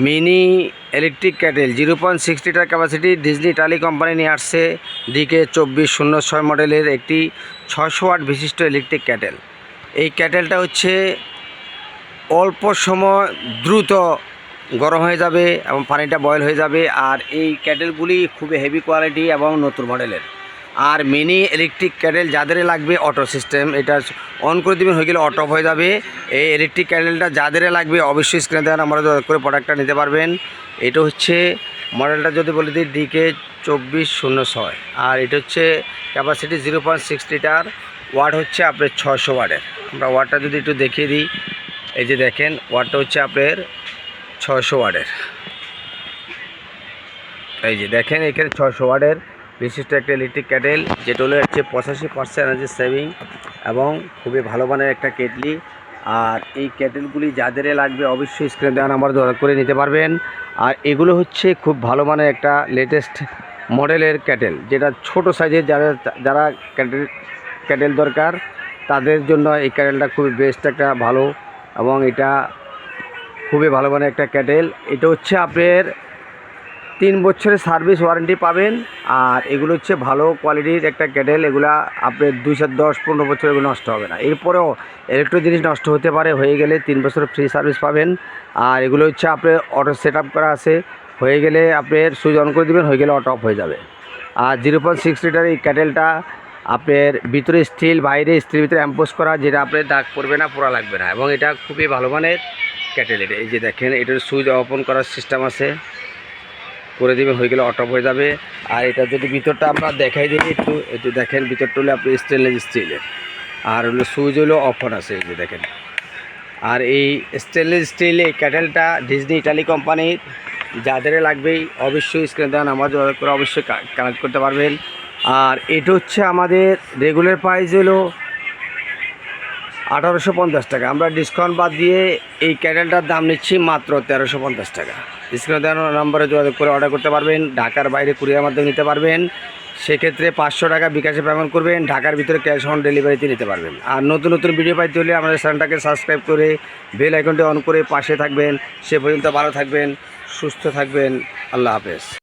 Mini electric kettle zero point six litre capacity Disney টালি company নিয়ে আসছে decay চব্বিশ শূন্য ছয় মডেলের একটি ছশো ওয়াট বিশিষ্ট ইলেকট্রিক ক্যাটেল এই ক্যাটেলটা হচ্ছে অল্প সময় দ্রুত গরম হয়ে যাবে এবং পানিটা বয়েল হয়ে যাবে আর এই ক্যাটেলগুলি খুবই হেভি কোয়ালিটি এবং নতুন মডেলের আর মিনি ইলেকট্রিক ক্যাটেল যাদের লাগবে অটো সিস্টেম এটা অন করে দেবেন, হয়ে গেলে অটো হয়ে যাবে। এই ইলেকট্রিক ক্যাটেলটা যাদের লাগবে, অবশ্যই স্ক্রিনে দেওয়ার আমরা করে প্রোডাক্টটা নিতে পারবেন। এটা হচ্ছে মডেলটা যদি বলে দিই ডিকে চব্বিশ শূন্য ছয়। আর এটা হচ্ছে capacity zero point six litre watt হচ্ছে আপনার ছশো ওয়াটের। আমরা ওয়াটটা যদি একটু দেখিয়ে দিই, এই যে দেখেন ওয়াটটা হচ্ছে আপনার ছশো ওয়াটের। এই যে দেখেন, এখানে ছশো ওয়াটের বিশিষ্ট একটা ইলেকট্রিক ক্যাটেল যেটা হলো হচ্ছে পঁচাশি পার্সেন্ট এনার্জি সেভিং এবং খুবই ভালো মানের একটা কেটলি আর এই ক্যাটেলগুলি যাদের লাগবে অবশ্যই স্ক্রিনে দেওয়া নাম্বার দরকার করে নিতে পারবেন। আর এগুলো হচ্ছে খুব ভালো মানের একটা লেটেস্ট মডেলের ক্যাটেল যেটা ছোট সাইজের যারা যারা ক্যাটেল ক্যাটেল দরকার, তাদের জন্য এই ক্যাটেলটা খুবই বেস্ট একটা, ভালো এবং এটা খুবই ভালো মানের একটা ক্যাটেল এটা হচ্ছে আপনার তিন বছরের সার্ভিস ওয়ারেন্টি পাবেন। আর এগুলো হচ্ছে ভালো কোয়ালিটির একটা ক্যাটেল, এগুলা আপনার দুইশো দশ, পনেরো বছর এগুলো নষ্ট হবে না। এরপরেও ইলেকট্রিক জিনিস নষ্ট হতে পারে, হয়ে গেলে তিন বছর ফ্রি সার্ভিস পাবেন। আর এগুলো হচ্ছে আপনার অটো সেট আপ করা আছে, হয়ে গেলে আপনার সুইচ অন করে দেবেন, হয়ে গেলে অটো অফ হয়ে যাবে। আর জিরো পয়েন্ট সিক্স লিটার এই ক্যাটেলটা আপনার ভিতরে স্টিল বাইরে স্টিল ভিতরে অ্যাম্পোজ করা, যেটা আপনার দাগ পড়বে না, পোড়া লাগবে না। এবং এটা খুবই ভালো মানের ক্যাটেল এটা। এই যে দেখেন, এটার সুইচ ওপেন করার সিস্টেম আছে। করে দেবেন হয়ে গেলে অটপ হয়ে যাবে। আর এটা যদি ভিতরটা আমরা দেখাই দিই একটু একটু দেখেন ভিতরটা হলে আপনি স্টেনলেস স্টিলের আর হলো সুইচ হলো অফন আছে, এই যে দেখেন। আর এই স্টেনলেস স্টিলে ক্যাটেলটা ডিজনি ইটালি কোম্পানির যাদের লাগবেই অবশ্যই স্ক্রিনে দেওয়া যোগাযোগ করে অবশ্যই কানেক্ট করতে পারবেন। আর এটা হচ্ছে আমাদের রেগুলার প্রাইস হলো আঠারোশো পঞ্চাশ টাকা। আমরা ডিসকাউন্ট বাদ দিয়ে এই ক্যাটেলটার দাম নিচ্ছি মাত্র তেরোশো পঞ্চাশ টাকা। স্ক্রিনে দেওয়ার নাম্বারে যোগাযোগ করে অর্ডার করতে পারবেন, ঢাকার বাইরে কুরিয়ার মাধ্যমে নিতে পারবেন। সেক্ষেত্রে পাঁচশো টাকা বিকাশে পেমেন্ট করবেন, ঢাকার ভিতরে ক্যাশ অন ডেলিভারিতে নিতে পারবেন। আর নতুন নতুন ভিডিও পাইতে হলে আমাদের চ্যানেলটাকে সাবস্ক্রাইব করে বেল আইকনটি অন করে পাশে থাকবেন। সে পর্যন্ত ভালো থাকবেন, সুস্থ থাকবেন। আল্লাহ হাফেজ।